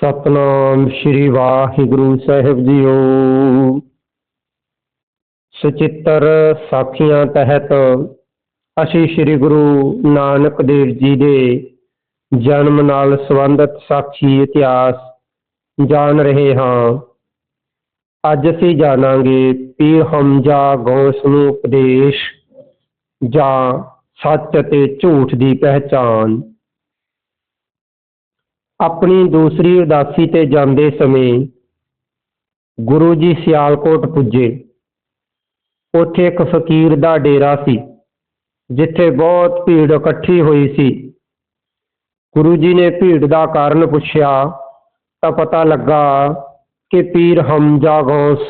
ਸਤਨਾਮ ਸ੍ਰੀ ਵਾਹਿਗੁਰੂ ਸਾਹਿਬ ਜੀਓ। ਸੁਚਿੱਤਰ ਸਾਖੀਆਂ ਤਹਿਤ ਅਸੀਂ ਸ੍ਰੀ ਗੁਰੂ ਨਾਨਕ ਦੇਵ ਜੀ ਦੇ ਜਨਮ ਨਾਲ ਸੰਬੰਧਿਤ ਸਾਖੀ ਇਤਿਹਾਸ ਜਾਣ ਰਹੇ ਹਾਂ। ਅੱਜ ਅਸੀਂ ਜਾਣਾਂਗੇ ਪੀਰ ਹਮਜ਼ਾ ਗੌਸ ਨੂੰ ਉਪਦੇਸ਼ ਜਾਂ ਸੱਚ ਅਤੇ ਝੂਠ ਦੀ ਪਹਿਚਾਨ ਆਪਣੀ ਦੂਸਰੀ ਉਦਾਸੀ ਤੇ ਜਾਂਦੇ ਸਮੇਂ ਗੁਰੂ ਜੀ ਸਿਆਲਕੋਟ ਪੁੱਜੇ। ਉੱਥੇ ਇੱਕ ਫਕੀਰ ਦਾ ਡੇਰਾ ਸੀ, ਜਿੱਥੇ ਬਹੁਤ ਭੀੜ ਇਕੱਠੀ ਹੋਈ ਸੀ। ਗੁਰੂ ਜੀ ਨੇ ਭੀੜ ਦਾ ਕਾਰਨ ਪੁੱਛਿਆ, ਤਾਂ ਪਤਾ ਲੱਗਾ ਕਿ ਪੀਰ ਹਮਜ਼ਾ ਗੌਸ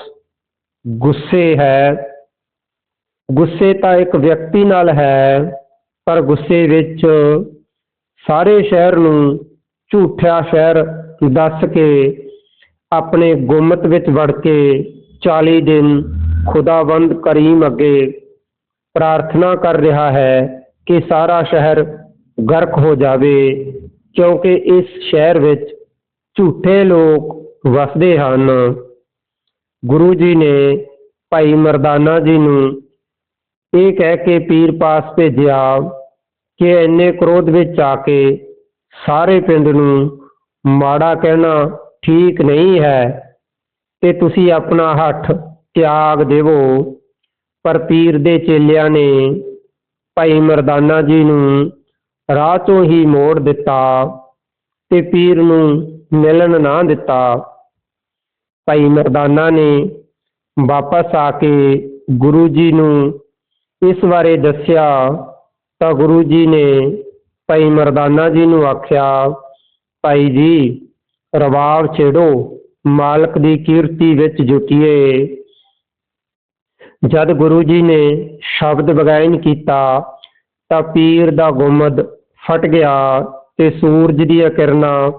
ਗੁੱਸੇ ਹੈ। ਗੁੱਸੇ ਤਾਂ ਇੱਕ ਵਿਅਕਤੀ ਨਾਲ ਹੈ, ਪਰ ਗੁੱਸੇ ਵਿੱਚ ਸਾਰੇ ਸ਼ਹਿਰ ਨੂੰ ਝੂਠਾ ਸ਼ਹਿਰ ਦੱਸ ਕੇ ਆਪਣੇ ਗੁੰਮਤ ਵਿੱਚ ਵੜ ਕੇ 40 ਦਿਨ ਖੁਦਾਵੰਦ ਕਰੀਮ ਅੱਗੇ ਪ੍ਰਾਰਥਨਾ ਕਰ ਰਿਹਾ ਹੈ ਕਿ ਸਾਰਾ ਸ਼ਹਿਰ ਗਰਕ ਹੋ ਜਾਵੇ, ਕਿਉਂਕਿ ਇਸ ਸ਼ਹਿਰ ਵਿੱਚ ਝੂਠੇ ਲੋਕ ਵਸਦੇ ਹਨ। ਗੁਰੂ ਜੀ ਨੇ ਭਾਈ ਮਰਦਾਨਾ ਜੀ ਨੂੰ ਇਹ ਕਹਿ ਕੇ ਪੀਰ ਪਾਸ ਭੇਜਿਆ ਕਿ ਇੰਨੇ ਕ੍ਰੋਧ ਵਿੱਚ ਆ ਕੇ ਸਾਰੇ ਪਿੰਡ ਨੂੰ ਮਾੜਾ ਕਹਿਣਾ ਠੀਕ ਨਹੀਂ ਹੈ ਤੇ ਤੁਸੀਂ ਆਪਣਾ ਹੱਥ ਤਿਆਗ ਦੇਵੋ। ਪਰ ਪੀਰ ਦੇ ਚੇਲਿਆਂ ਨੇ ਭਾਈ ਮਰਦਾਨਾ ਜੀ ਨੂੰ ਰਾਹ ਤੋਂ ਹੀ ਮੋੜ ਦਿੱਤਾ ਤੇ ਪੀਰ ਨੂੰ ਮਿਲਣ ਨਾ ਦਿੱਤਾ। ਭਾਈ ਮਰਦਾਨਾ ਨੇ ਵਾਪਸ ਆ ਕੇ ਗੁਰੂ ਜੀ ਨੂੰ ਇਸ ਬਾਰੇ ਦੱਸਿਆ ਤਾਂ ਗੁਰੂ ਜੀ ਨੇ ਭਾਈ ਮਰਦਾਨਾ ਜੀ ਨੂੰ ਆਖਿਆ, ਭਾਈ ਜੀ, ਰਵਾਬ ਛੇੜੋ, ਮਾਲਕ ਦੀ ਕੀਰਤੀ ਵਿੱਚ ਜੁਟੀਏ। ਜਦ ਗੁਰੂ ਜੀ ਨੇ ਸ਼ਬਦ ਬਗਾਇਨ ਕੀਤਾ, ਤਾਂ ਪੀਰ ਦਾ ਗੁੰਮਦ ਫਟ ਗਿਆ ਤੇ ਸੂਰਜ ਦੀਆਂ ਕਿਰਨਾਂ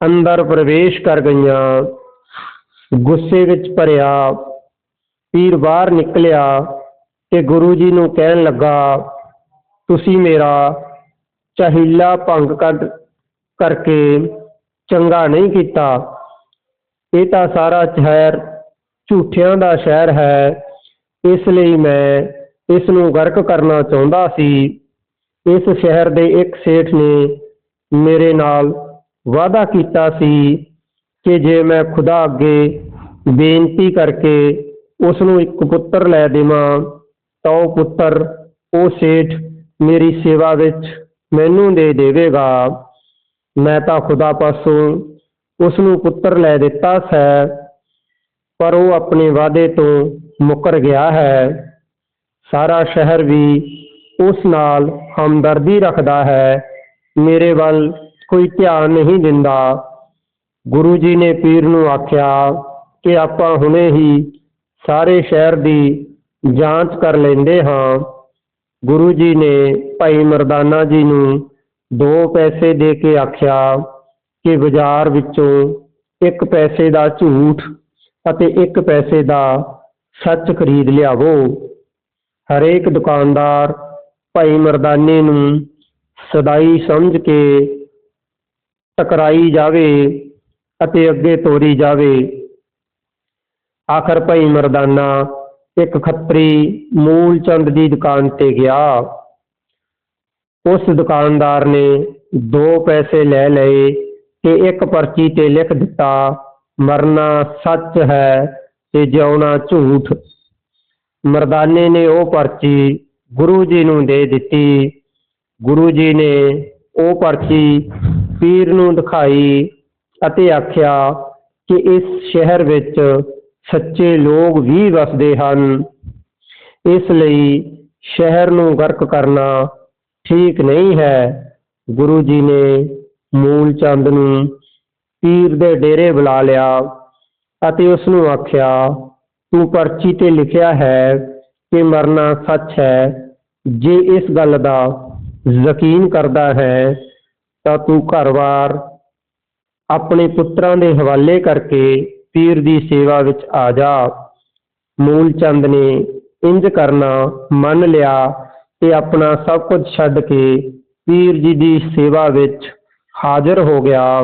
ਅੰਦਰ ਪ੍ਰਵੇਸ਼ ਕਰ ਗਈਆਂ। ਗੁੱਸੇ ਵਿੱਚ ਭਰਿਆ ਪੀਰ ਬਾਹਰ ਨਿਕਲਿਆ ਤੇ ਗੁਰੂ ਜੀ ਨੂੰ ਕਹਿਣ ਲੱਗਾ, ਤੁਸੀਂ ਮੇਰਾ ਚਹੀਲਾ ਭੰਗ ਕੱਢ ਕਰਕੇ ਚੰਗਾ ਨਹੀਂ ਕੀਤਾ। ਇਹ ਤਾਂ ਸਾਰਾ ਸ਼ਹਿਰ ਝੂਠਿਆਂ ਦਾ ਸ਼ਹਿਰ ਹੈ। ਇਸ ਲਈ ਮੈਂ ਇਸ ਨੂੰ ਗਰਕ ਕਰਨਾ ਚਾਹੁੰਦਾ ਸੀ। ਇਸ ਸ਼ਹਿਰ ਦੇ ਇੱਕ ਸੇਠ ਨੇ ਮੇਰੇ ਨਾਲ ਵਾਅਦਾ ਕੀਤਾ ਸੀ ਕਿ ਜੇ ਮੈਂ ਖੁਦਾ ਅੱਗੇ ਬੇਨਤੀ ਕਰਕੇ ਉਸ ਨੂੰ ਇੱਕ ਪੁੱਤਰ ਲੈ ਦੇਵਾਂ, ਤਾਂ ਉਹ ਪੁੱਤਰ, ਉਹ ਸੇਠ ਮੇਰੀ ਸੇਵਾ ਵਿੱਚ ਮੈਨੂੰ ਦੇ ਦੇਵੇਗਾ। ਮੈਂ ਤਾਂ ਖੁਦਾ ਪਾਸੋਂ ਉਸ ਨੂੰ ਪੁੱਤਰ ਲੈ ਦਿੱਤਾ ਹੈ ਪਰ ਉਹ ਆਪਣੇ ਵਾਅਦੇ ਤੋਂ ਮੁੱਕਰ ਗਿਆ ਹੈ। ਸਾਰਾ ਸ਼ਹਿਰ ਵੀ ਉਸ ਨਾਲ ਹਮਦਰਦੀ ਰੱਖਦਾ ਹੈ। ਮੇਰੇ ਵੱਲ ਕੋਈ ਧਿਆਨ ਨਹੀਂ ਦਿੰਦਾ। ਗੁਰੂ ਜੀ ਨੇ ਪੀਰ ਨੂੰ ਆਖਿਆ ਕਿ ਆਪਾਂ ਹੁਣੇ ਹੀ ਸਾਰੇ ਸ਼ਹਿਰ ਦੀ ਜਾਂਚ ਕਰ ਲੈਂਦੇ ਹਾਂ। ਗੁਰੂ ਜੀ ਨੇ ਭਾਈ ਮਰਦਾਨਾ ਜੀ ਨੂੰ ਦੋ ਪੈਸੇ ਦੇ ਕੇ ਆਖਿਆ ਕਿ ਬਾਜ਼ਾਰ ਵਿੱਚੋਂ ਇੱਕ ਪੈਸੇ ਦਾ ਝੂਠ ਅਤੇ ਇੱਕ ਪੈਸੇ ਦਾ ਸੱਚ ਖਰੀਦ ਲਿਆਵੋ। ਹਰੇਕ ਦੁਕਾਨਦਾਰ ਭਾਈ ਮਰਦਾਨੇ ਨੂੰ ਸਦਾਈ ਸਮਝ ਕੇ ਟਕਰਾਈ ਜਾਵੇ ਅਤੇ ਅੱਗੇ ਤੋਰੀ ਜਾਵੇ। ਆਖਰ ਭਾਈ ਮਰਦਾਨਾ ਇੱਕ ਖੱਤਰੀ ਮੂਲ ਚੰਦ ਦੀ ਦੁਕਾਨ ਤੇ ਗਿਆ। ਉਸ ਦੁਕਾਨਦਾਰ ਨੇ ਦੋ ਪੈਸੇ ਲੈ ਲਏ ਤੇ ਇੱਕ ਪਰਚੀ ਤੇ ਲਿਖ ਦਿੱਤਾ, ਮਰਨਾ ਸੱਚ ਹੈ ਤੇ ਜਿਉਣਾ ਝੂਠ। ਮਰਦਾਨੇ ਨੇ ਉਹ ਪਰਚੀ ਗੁਰੂ ਜੀ ਨੂੰ ਦੇ ਦਿੱਤੀ। ਗੁਰੂ ਜੀ ਨੇ ਉਹ ਪਰਚੀ ਪੀਰ ਨੂੰ ਦਿਖਾਈ ਅਤੇ ਆਖਿਆ ਕਿ ਇਸ ਸ਼ਹਿਰ ਵਿੱਚ ਸੱਚੇ ਲੋਕ ਵੀ ਵਸਦੇ ਹਨ। ਇਸ ਲਈ ਸ਼ਹਿਰ ਨੂੰ ਗਰਕ ਕਰਨਾ ਠੀਕ ਨਹੀਂ ਹੈ। ਗੁਰੂ ਜੀ ਨੇ ਮੂਲ ਚੰਦ ਨੂੰ ਪੀਰ ਦੇ ਡੇਰੇ ਬੁਲਾ ਲਿਆ ਅਤੇ ਉਸ ਨੂੰ ਆਖਿਆ, ਤੂੰ ਪਰਚੀ ਤੇ ਲਿਖਿਆ ਹੈ ਕਿ ਮਰਨਾ ਸੱਚ ਹੈ। ਜੇ ਇਸ ਗੱਲ ਦਾ ਯਕੀਨ ਕਰਦਾ ਹੈ, ਤਾਂ ਤੂੰ ਘਰ-ਬਾਰ ਆਪਣੇ ਪੁੱਤਰਾਂ ਦੇ ਹਵਾਲੇ ਕਰਕੇ ਪੀਰ ਦੀ ਸੇਵਾ ਵਿੱਚ ਆ ਜਾ। ਮੂਲ ਚੰਦ ਨੇ ਇੰਜ ਕਰਨਾ, ਮੰਨ ਲਿਆ ਤੇ ਆਪਣਾ ਸਭ ਕੁਝ ਛੱਡ ਕੇ ਪੀਰ ਜੀ ਦੀ ਸੇਵਾ ਵਿੱਚ ਹਾਜ਼ਰ ਹੋ ਗਿਆ।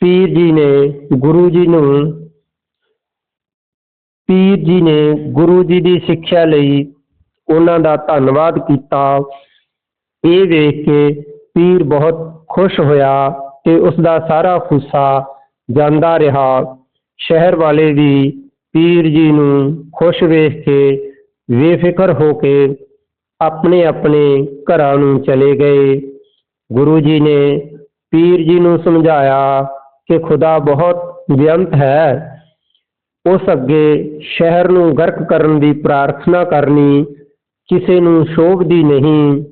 ਪੀਰ ਜੀ ਨੇ ਗੁਰੂ ਜੀ ਨੂੰ, ਪੀਰ ਜੀ ਨੇ ਗੁਰੂ ਜੀ ਦੀ ਸਿੱਖਿਆ ਲਈ ਉਹਨਾਂ ਦਾ ਧੰਨਵਾਦ ਕੀਤਾ। ਇਹ ਵੇਖ ਕੇ ਪੀਰ ਬਹੁਤ ਖੁਸ਼ ਹੋਇਆ ਤੇ ਉਸ ਦਾ ਸਾਰਾ ਗੁੱਸਾ ਜਾਂਦਾ ਰਿਹਾ। ਸ਼ਹਿਰ ਵਾਲੇ ਵੀ ਪੀਰ ਜੀ ਨੂੰ ਖੁਸ਼ ਵੇਖ ਕੇ ਬੇਫਿਕਰ ਹੋ ਕੇ ਆਪਣੇ ਆਪਣੇ ਘਰਾਂ ਨੂੰ ਚਲੇ ਗਏ। ਗੁਰੂ ਜੀ ਨੇ ਪੀਰ ਜੀ ਨੂੰ ਸਮਝਾਇਆ ਕਿ ਖੁਦਾ ਬਹੁਤ ਬੇਅੰਤ ਹੈ। ਉਸ ਅੱਗੇ ਸ਼ਹਿਰ ਨੂੰ ਗਰਕ ਕਰਨ ਦੀ ਪ੍ਰਾਰਥਨਾ ਕਰਨੀ ਕਿਸੇ ਨੂੰ ਸ਼ੋਭਦੀ ਨਹੀਂ।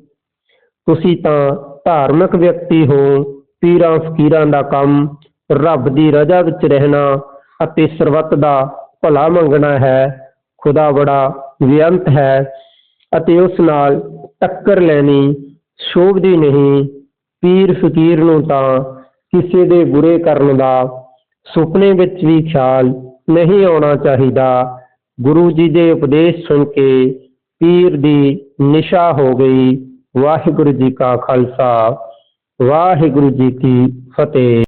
ਤੁਸੀਂ ਤਾਂ ਧਾਰਮਿਕ ਵਿਅਕਤੀ ਹੋ, ਪੀਰਾਂ, ਫਕੀਰਾਂ ਦਾ ਕੰਮ ਰੱਬ ਦੀ ਰਜ਼ਾ ਵਿੱਚ ਰਹਿਣਾ ਅਤੇ ਸਰਬੱਤ ਦਾ ਭਲਾ ਮੰਗਣਾ ਹੈ, ਖੁਦਾ ਬੜਾ ਬੇਅੰਤ ਹੈ ਅਤੇ ਉਸ ਨਾਲ ਟੱਕਰ ਲੈਣੀ ਸ਼ੋਭਦੀ ਨਹੀਂ। ਪੀਰ ਫਕੀਰ ਨੂੰ ਤਾਂ ਕਿਸੇ ਦੇ ਬੁਰੇ ਕਰਨ ਦਾ ਸੁਪਨੇ ਵਿੱਚ ਵੀ ਖਿਆਲ ਨਹੀਂ ਆਉਣਾ ਚਾਹੀਦਾ। ਗੁਰੂ ਜੀ ਦੇ ਉਪਦੇਸ਼ ਸੁਣ ਕੇ ਪੀਰ ਦੀ ਨਿਸ਼ਾ ਹੋ ਗਈ। ਵਾਹਿਗੁਰੂ ਜੀ ਕਾ ਖਾਲਸਾ, ਵਾਹਿਗੁਰੂ ਜੀ ਕੀ ਫਤਿਹ।